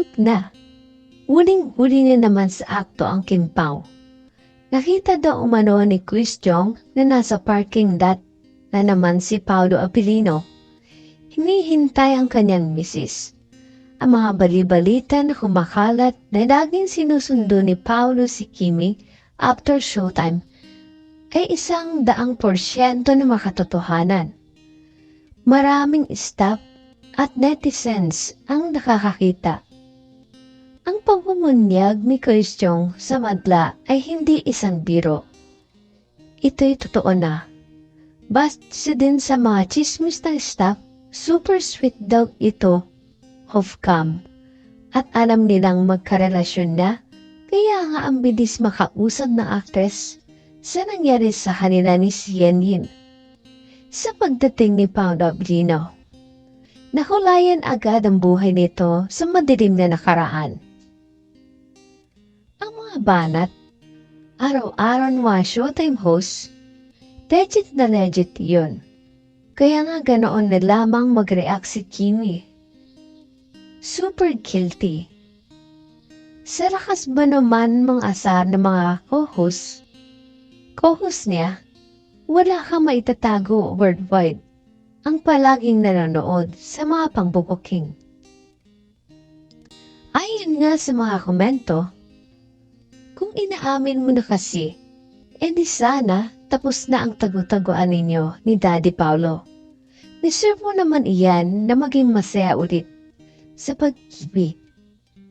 Hip na. Huling-huli na naman sa akto ang Kimpaw. Nakita daw umano ni Chris Jong na nasa parking lot na naman si Paulo Apilino. Hinihintay ang kanyang misis. Ang mga balibalita na kumakalat na laging sinusundo ni Paulo si Kimi after showtime ay isang daang porsyento na makatotohanan. Maraming staff at netizens ang nakakakita. Ang pagmumunyag ni Chris Jong sa madla ay hindi isang biro. Ito'y totoo na. Basta din sa mga chismis ng staff, super sweet daw ito off-cam. At alam nilang magkarelasyon na, kaya nga ang bilis makausap ng actress sa nangyari sa kanila ni Sian Yin. Sa pagdating ni Paolo Ablino, nakulayan agad ang buhay nito sa madilim na nakaraan. Mga banat, araw-araw mga showtime host, legit na legit yun. Kaya nga ganoon na lamang mag-react si Kimi. Super guilty. Sa lakas ba naman mga asar ng mga co-host? Co-host niya, wala kang maitatago worldwide ang palaging nanonood sa mga pangbubuking. Ayon nga sa mga komento, kung inaamin mo na kasi, edi sana tapos na ang tagu-taguan ninyo ni Daddy Paulo. Deserve mo naman iyan na maging masaya ulit sa pag-ibig.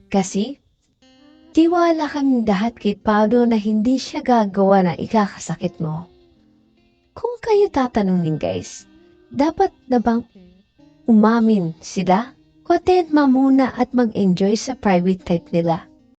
Kasi, tiwala kami lahat kay Paulo na hindi siya gagawa ng ikakasakit mo. Kung kayo tatanungin guys, dapat na bang umamin sila? Attempt muna at mag-enjoy sa private type nila?